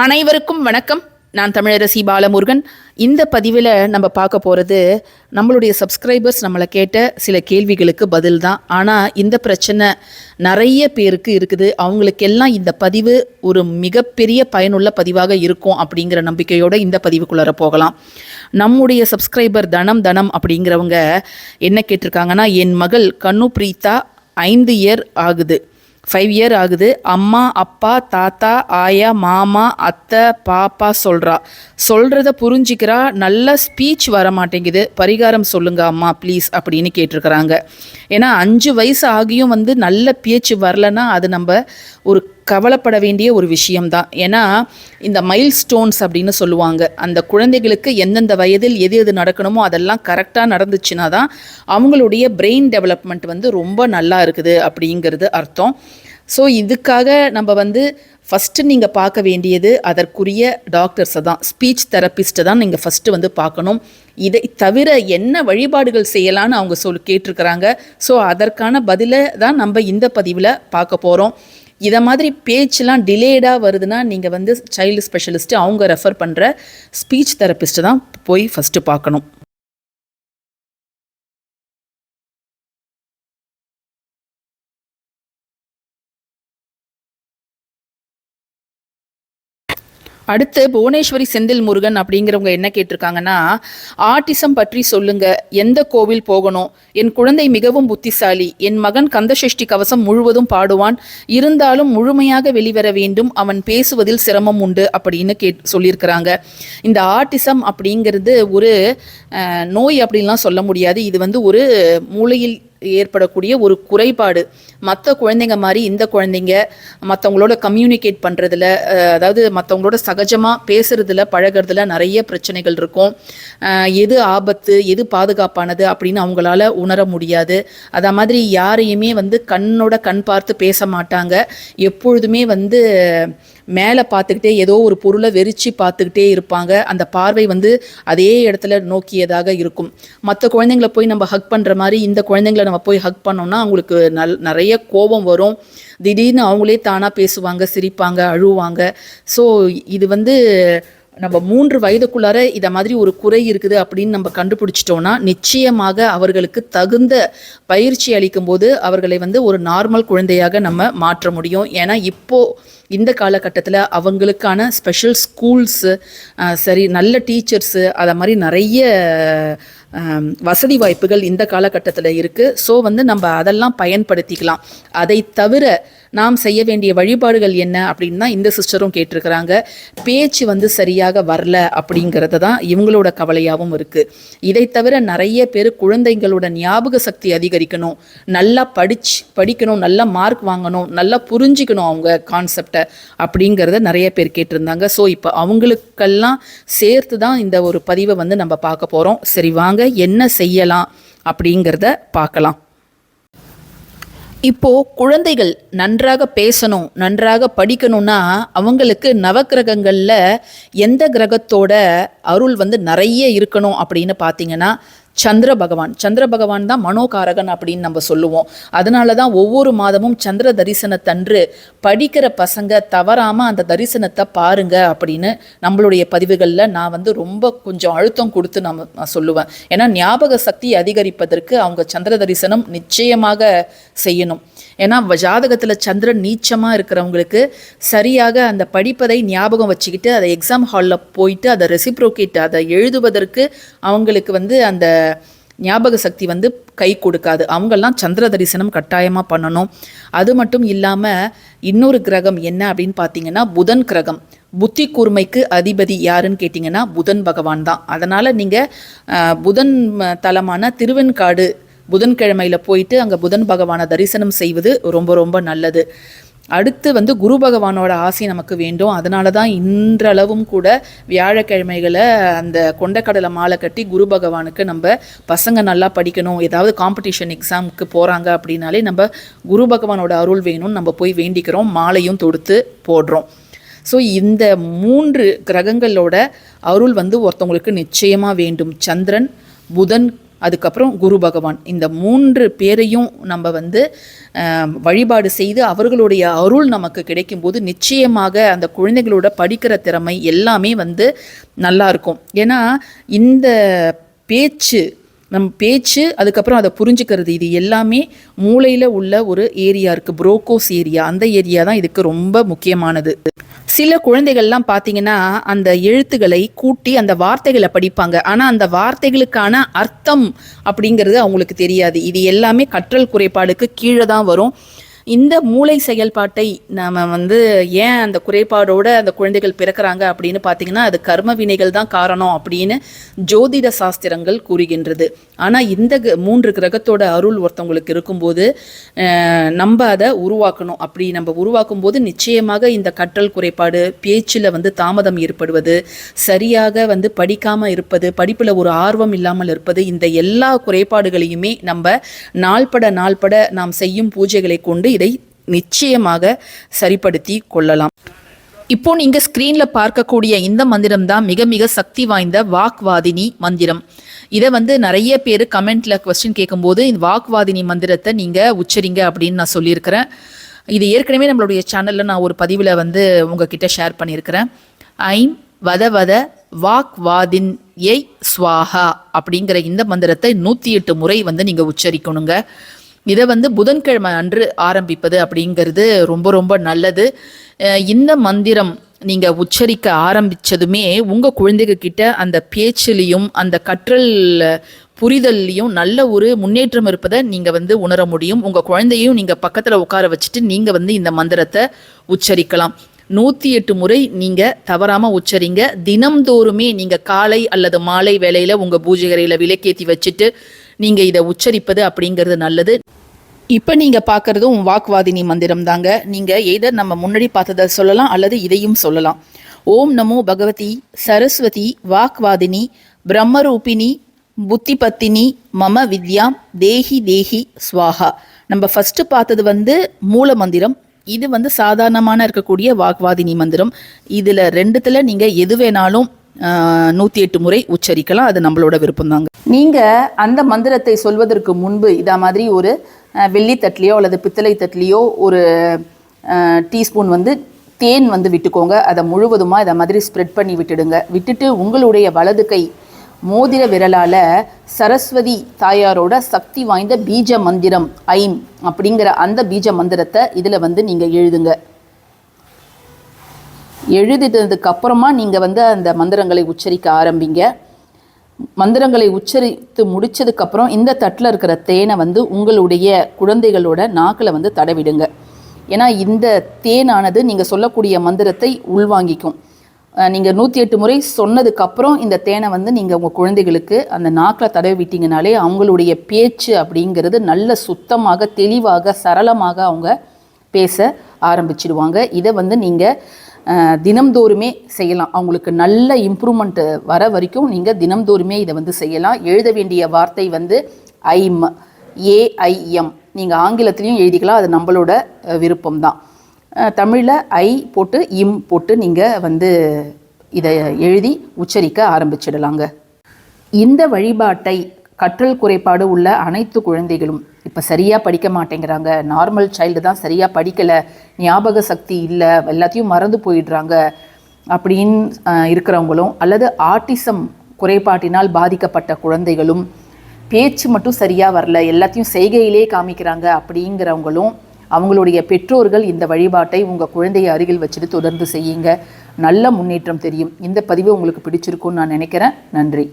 அனைவருக்கும் வணக்கம். நான் தமிழரசி பாலமுருகன். இந்த பதிவில் நம்ம பார்க்க போகிறது நம்மளுடைய சப்ஸ்கிரைபர்ஸ் நம்மளை கேட்ட சில கேள்விகளுக்கு பதில் தான். ஆனால் இந்த பிரச்சனை நிறைய பேருக்கு இருக்குது. அவங்களுக்கெல்லாம் இந்த பதிவு ஒரு மிகப்பெரிய பயனுள்ள பதிவாக இருக்கும் அப்படிங்கிற நம்பிக்கையோடு இந்த பதிவுக்குள்ளார போகலாம். நம்முடைய சப்ஸ்கிரைபர் தனம் தனம் அப்படிங்கிறவங்க என்ன கேட்டிருக்காங்கன்னா என் மகள் கண்ணு பிரீத்தா ஐந்து இயர் ஆகுது. ஃபைவ் இயர் ஆகுது. அம்மா அப்பா தாத்தா ஆயா மாமா அத்தை பாப்பா சொல்கிறா சொல்கிறத புரிஞ்சிக்கிறா. நல்ல ஸ்பீச் வர மாட்டேங்குது பரிகாரம் சொல்லுங்க அம்மா ப்ளீஸ் அப்படின்னு கேட்டிருக்கிறாங்க. ஏன்னா அஞ்சு வயசு ஆகியும் வந்து நல்ல பேச்சு வரலன்னா அது நம்ம ஒரு கவலைப்பட வேண்டிய ஒரு விஷயம்தான். ஏன்னா இந்த மைல் ஸ்டோன்ஸ் அப்படின்னு சொல்லுவாங்க. அந்த குழந்தைகளுக்கு எந்தெந்த வயதில் எது எது நடக்கணுமோ அதெல்லாம் கரெக்டாக நடந்துச்சுன்னா தான் அவங்களுடைய பிரெயின் டெவலப்மெண்ட் வந்து ரொம்ப நல்லா இருக்குது அப்படிங்கிறது அர்த்தம். ஸோ இதுக்காக நம்ம வந்து ஃபஸ்ட்டு நீங்கள் பார்க்க வேண்டியது அதற்குரிய டாக்டர்ஸை தான் ஸ்பீச் தெரப்பிஸ்ட்டை தான் நீங்கள் ஃபஸ்ட்டு வந்து பார்க்கணும். இதை தவிர என்ன வழிபாடுகள் செய்யலான்னு அவங்க சொல் கேட்டிருக்கிறாங்க. ஸோ அதற்கான பதிலை தான் நம்ம இந்த பதிவில் பார்க்க போகிறோம் இதை மாதிரி பேச்செலாம் டிலேடாக வருதுன்னா நீங்கள் வந்து சைல்டு ஸ்பெஷலிஸ்ட்டு அவங்க ரெஃபர் பண்ணுற ஸ்பீச் தெரப்பிஸ்ட்டு தான் போய் ஃபஸ்ட்டு பார்க்கணும். அடுத்து புவனேஸ்வரி செந்தில் முருகன் அப்படிங்கிறவங்க என்ன கேட்டிருக்காங்கன்னா ஆட்டிசம் பற்றி சொல்லுங்க. எந்த கோவில் போகணும்? என் குழந்தை மிகவும் புத்திசாலி. என் மகன் கந்தசஷ்டி கவசம் முழுவதும் பாடுவான். இருந்தாலும் முழுமையாக வெளிவர வேண்டும். அவன் பேசுவதில் சிரமம் உண்டு அப்படின்னு கேட் சொல்லியிருக்கிறாங்க. இந்த ஆட்டிசம் அப்படிங்கிறது ஒரு நோய் அப்படின்லாம் சொல்ல முடியாது. இது வந்து ஒரு மூளையில் ஏற்படக்கூடிய ஒரு குறைபாடு. மற்ற குழந்தைங்க மாதிரி இந்த குழந்தைங்க மற்றவங்களோட கம்யூனிகேட் பண்ணுறதுல அதாவது மற்றவங்களோட சகஜமாக பேசுறதுல பழகிறதுல நிறைய பிரச்சனைகள் இருக்கும். எது ஆபத்து எது பாதுகாப்பானது அப்படின்னு அவங்களால உணர முடியாது. அதே மாதிரி யாரையுமே வந்து கண்ணோட கண் பார்த்து பேச மாட்டாங்க. எப்பொழுதுமே வந்து மேலே பார்த்துக்கிட்டே ஏதோ ஒரு பொருளை வெறிச்சு பார்த்துக்கிட்டே இருப்பாங்க. அந்த பார்வை வந்து அதே இடத்துல நோக்கியதாக இருக்கும். மற்ற குழந்தைங்கள போய் நம்ம ஹக் பண்ணுற மாதிரி இந்த குழந்தைங்கள நம்ம போய் ஹக் பண்ணோம்னா அவங்களுக்கு நல் நிறைய கோபம் வரும். திடீர்னு அவங்களே தானாக பேசுவாங்க சிரிப்பாங்க அழுவாங்க. ஸோ இது வந்து நம்ம மூன்று வயதுக்குள்ளார இதை மாதிரி ஒரு குறை இருக்குது அப்படின்னு நம்ம கண்டுபிடிச்சிட்டோம்னா நிச்சயமாக அவர்களுக்கு தகுந்த பயிற்சி அளிக்கும் போது அவர்களை வந்து ஒரு நார்மல் குழந்தையாக நம்ம மாற்ற முடியும். ஏன்னா இப்போ இந்த காலகட்டத்தில் அவங்களுக்கான ஸ்பெஷல் ஸ்கூல்ஸு சரி நல்ல டீச்சர்ஸு அதை மாதிரி நிறைய வசதி வாய்ப்புகள் இந்த காலகட்டத்தில் இருக்குது ஸோ வந்து நம்ம அதெல்லாம் பயன்படுத்திக்கலாம். அதை தவிர நாம் செய்ய வேண்டிய வழிபாடுகள் என்ன அப்படின்னு தான் இந்த சிஸ்டரும் கேட்டிருக்கிறாங்க. பேச்சு வந்து சரியாக வரல அப்படிங்கிறது தான் இவங்களோட கவலையாகவும் இருக்குது இதை தவிர நிறைய பேர் குழந்தைங்களோட ஞாபக சக்தி அதிகரிக்கணும். நல்லா படிச்சு படிக்கணும் நல்லா மார்க் வாங்கணும் நல்லா புரிஞ்சிக்கணும் அவங்க கான்செப்டை அப்படிங்கிறத நிறைய பேர் கேட்டிருந்தாங்க. ஸோ இப்போ அவங்களுக்கெல்லாம் சேர்த்து தான் இந்த ஒரு பதிவை வந்து நம்ம பார்க்க போகிறோம் சரி வாங்க என்ன செய்யலாம் அப்படிங்கிறத பார்க்கலாம். இப்போ குழந்தைகள் நன்றாக பேசணும் நன்றாக படிக்கணும்னா அவங்களுக்கு நவக்கிரகங்களில் எந்த கிரகத்தோட அருள் வந்து நிறைய இருக்கணும் அப்படின்னு பார்த்தீங்கன்னா சந்திர பகவான். சந்திர பகவான் தான் மனோகாரகன் அப்படின்னு நம்ம சொல்லுவோம். அதனால தான் ஒவ்வொரு மாதமும் சந்திர தரிசனத்தன்று படிக்கிற பசங்க தவறாமல் அந்த தரிசனத்தை பாருங்க அப்படின்னு நம்மளுடைய பதிவுகளில் நான் வந்து ரொம்ப கொஞ்சம் அழுத்தம் கொடுத்து நம்ம நான் சொல்லுவேன். ஏன்னா ஞாபக சக்தி அதிகரிப்பதற்கு அவங்க சந்திர தரிசனம் நிச்சயமாக செய்யணும். ஏன்னா ஜாதகத்தில் சந்திரன் நீச்சமாக இருக்கிறவங்களுக்கு சரியாக அந்த படிப்பதை ஞாபகம் வச்சுக்கிட்டு அதை எக்ஸாம் ஹாலில் போயிட்டு அதை ரெசிப்ரோகேட் அதை எழுதுவதற்கு அவங்களுக்கு வந்து அந்த ஞாபக சக்தி வந்து கை கொடுக்காது. அவங்கெல்லாம் சந்திர தரிசனம் கட்டாயமாக பண்ணணும். அது மட்டும் இல்லாமல் இன்னொரு கிரகம் என்ன அப்படின்னு பார்த்தீங்கன்னா புதன் கிரகம். புத்தி கூர்மைக்கு அதிபதி யாருன்னு கேட்டிங்கன்னா புதன் பகவான் தான். அதனால் நீங்கள் புதன் தலமான திருவெண்காடு புதன்கிழமையில் போயிட்டு அங்கே புதன் பகவானை தரிசனம் செய்வது ரொம்ப ரொம்ப நல்லது. அடுத்து வந்து குரு பகவானோட ஆசை நமக்கு வேண்டும். அதனால தான் இன்றளவும் கூட வியாழக்கிழமைகளை அந்த கொண்டக்கடலை மாலை கட்டி குரு பகவானுக்கு நம்ம பசங்க நல்லா படிக்கணும். ஏதாவது காம்படிஷன் எக்ஸாமுக்கு போகிறாங்க அப்படின்னாலே நம்ம குரு பகவானோட அருள் வேணும்னு நம்ம போய் வேண்டிக்கிறோம். மாலையும் தொடுத்து போடுறோம். ஸோ இந்த மூன்று கிரகங்களோட அருள் வந்து ஒருத்தவங்களுக்கு நிச்சயமாக வேண்டும். சந்திரன் புதன் அதுக்கப்புறம் குரு பகவான். இந்த மூன்று பேரையும் நம்ம வந்து வழிபாடு செய்து அவர்களுடைய அருள் நமக்கு கிடைக்கும்போது நிச்சயமாக அந்த குழந்தைகளோட படிக்கிற திறமை எல்லாமே வந்து நல்லாயிருக்கும் ஏன்னா இந்த பேச்சு நம் பேச்சு அதுக்கப்புறம் அதை புரிஞ்சுக்கிறது இது எல்லாமே மூளையில் உள்ள ஒரு ஏரியா இருக்குது புரோக்கோஸ் ஏரியா அந்த ஏரியா தான் இதுக்கு ரொம்ப முக்கியமானது. சில குழந்தைகள்லாம் பார்த்தீங்கன்னா அந்த எழுத்துக்களை கூட்டி அந்த வார்த்தைகளை படிப்பாங்க. ஆனால் அந்த வார்த்தைகளுக்கான அர்த்தம் அப்படிங்கிறது அவங்களுக்கு தெரியாது. இது எல்லாமே கற்றல் குறைபாடுக்கு கீழே தான் வரும். இந்த மூளை செயல்பாட்டை நாம் வந்து ஏன் அந்த குறைபாடோட அந்த குழந்தைகள் பிறக்கிறாங்க அப்படின்னு பார்த்தீங்கன்னா அது கர்ம வினைகள் தான் காரணம் அப்படின்னு ஜோதிட சாஸ்திரங்கள் கூறுகின்றது. ஆனால் இந்த க- மூன்று கிரகத்தோட அருள் ஒருத்தவங்களுக்கு இருக்கும்போது நம்ம அதை உருவாக்கணும். அப்படி நம்ம உருவாக்கும் போது நிச்சயமாக இந்த கற்றல் குறைபாடு பேச்சில் வந்து தாமதம் ஏற்படுவது சரியாக வந்து படிக்காமல் இருப்பது படிப்பில் ஒரு ஆர்வம் இல்லாமல் இருப்பது இந்த எல்லா குறைபாடுகளையுமே நம்ம நாள்பட நாள்பட நாம் செய்யும் பூஜைகளை கொண்டு இதை நிச்சயமாக சரிப்படுத்தி கொள்ளலாம். இப்போ நீங்க ஸ்க்ரீனில் பார்க்கக்கூடிய இந்த மந்திரம் தான் மிக மிக சக்தி வாய்ந்த வாக்வாதினி மந்திரம். இதை வந்து நிறைய பேர் கமெண்ட்ல கொஸ்டின் கேட்கும்போது இந்த வாக்வாதினி மந்திரத்தை நீங்க உச்சரிங்க அப்படின்னு நான் சொல்லியிருக்கிறேன். இது ஏற்கனவே நம்மளுடைய சேனலில் நான் ஒரு பதிவில் வந்து உங்ககிட்ட ஷேர் பண்ணியிருக்கிறேன். ஐம் வத வத வாக் வாதின் ஏய் ஸ்வாஹா அப்படிங்கிற இந்த மந்திரத்தை நூற்றி எட்டு முறை வந்து நீங்கள் உச்சரிக்கணுங்க. இதை வந்து புதன்கிழமை அன்று ஆரம்பிப்பது அப்படிங்கிறது ரொம்ப ரொம்ப நல்லது. இந்த மந்திரம் நீங்கள் உச்சரிக்க ஆரம்பித்ததுமே உங்கள் குழந்தைங்க கிட்ட அந்த பேச்சிலையும் அந்த கற்றல் புரிதல்லையும் நல்ல ஒரு முன்னேற்றம் இருப்பதை நீங்கள் வந்து உணர முடியும். உங்கள் குழந்தையும் நீங்கள் பக்கத்தில் உட்கார வச்சுட்டு நீங்கள் வந்து இந்த மந்திரத்தை உச்சரிக்கலாம். நூற்றி எட்டு முறை நீங்கள் தவறாமல் உச்சரிங்க. தினம்தோறுமே நீங்கள் காலை அல்லது மாலை வேளையில் உங்கள் பூஜை அறையில் விளக்கேற்றி வச்சுட்டு நீங்கள் இதை உச்சரிப்பது அப்படிங்கிறது நல்லது. இப்போ நீங்கள் பார்க்குறதும் வாக்வாதினி மந்திரம் தாங்க நீங்கள் எய்தர் நம்ம முன்னாடி பார்த்ததை சொல்லலாம் அல்லது இதையும் சொல்லலாம். ஓம் நமோ பகவதி சரஸ்வதி வாக்வாதினி பிரம்மரூபிணி புத்திபத்தினி மம வித்யாம் தேஹி தேஹி ஸ்வாஹா. நம்ம ஃபஸ்ட்டு பார்த்தது வந்து மூல மந்திரம். இது வந்து சாதாரணமான இருக்கக்கூடிய வாக்வாதினி மந்திரம். இதில் ரெண்டுத்தில் நீங்கள் எது வேணாலும் நூற்றி எட்டு முறை உச்சரிக்கலாம். அது நம்மளோட விருப்பம் தாங்க நீங்கள் அந்த மந்திரத்தை சொல்வதற்கு முன்பு இதா மாதிரி ஒரு வெள்ளி தட்டிலையோ அல்லது பித்தளை தட்டிலையோ ஒரு டீஸ்பூன் வந்து தேன் வந்து விட்டுக்கோங்க. அதை முழுவதுமாக இதை மாதிரி ஸ்ப்ரெட் பண்ணி விட்டுடுங்க. விட்டுட்டு உங்களுடைய வலது கை மோதிர விரலால் சரஸ்வதி தாயாரோட சக்தி வாய்ந்த பீஜ மந்திரம் ஐம் அப்படிங்கிற அந்த பீஜ மந்திரத்தை இதில் வந்து நீங்கள் எழுதுங்க. எழுதிட்டதுக்கு அப்புறமா நீங்கள் வந்து அந்த மந்திரங்களை உச்சரிக்க ஆரம்பிங்க. மந்திரங்களை உச்சரித்து முடிச்சதுக்கப்புறம் இந்த தட்டில் இருக்கிற தேனை வந்து உங்களுடைய குழந்தைகளோட நாக்கில் வந்து தடவிடுங்க. ஏன்னா இந்த தேனானது நீங்கள் சொல்லக்கூடிய மந்திரத்தை உள்வாங்கிக்கும். நீங்கள் நூற்றி எட்டு முறை சொன்னதுக்கப்புறம் இந்த தேனை வந்து நீங்கள் உங்கள் குழந்தைகளுக்கு அந்த நாக்கில் தடவி விட்டீங்கனாலே அவங்களுடைய பேச்சு அப்படிங்கிறது நல்ல சுத்தமாக தெளிவாக சரளமாக அவங்க பேச ஆரம்பிச்சிடுவாங்க இதை வந்து நீங்கள் தினம்தோறுமே செய்யலாம். அவங்களுக்கு நல்ல இம்ப்ரூவ்மெண்ட் வர வரைக்கும் நீங்கள் தினம்தோறுமே இதை வந்து செய்யலாம். எழுத வேண்டிய வார்த்தை வந்து ஐம் ஏஐஎம் நீங்கள் ஆங்கிலத்திலையும் எழுதிக்கலாம். அது நம்மளோட விருப்பம் தான் தமிழில் ஐ போட்டு இம் போட்டு நீங்கள் வந்து இதை எழுதி உச்சரிக்க ஆரம்பிச்சிடலாங்க. இந்த வழிபாட்டை கற்றல் குறைபாடு உள்ள அனைத்து குழந்தைகளும். இப்போ சரியாக படிக்க மாட்டேங்கிறாங்க. நார்மல் சைல்டு தான் சரியாக படிக்கலை. ஞாபக சக்தி இல்லை. எல்லாத்தையும் மறந்து போயிடுறாங்க அப்படின்னு இருக்கிறவங்களும் அல்லது ஆட்டிசம் குறைபாட்டினால் பாதிக்கப்பட்ட குழந்தைகளும் பேச்சு மட்டும் சரியாக வரல. எல்லாத்தையும் செய்கையிலே காமிக்கிறாங்க அப்படிங்கிறவங்களும் அவங்களுடைய பெற்றோர்கள் இந்த வழிபாட்டை உங்கள் குழந்தையை அருகில் வச்சுட்டு தொடர்ந்து செய்யுங்க. நல்ல முன்னேற்றம் தெரியும். இந்த பதிவு உங்களுக்கு பிடிச்சிருக்கும்னு நான் நினைக்கிறேன். நன்றி.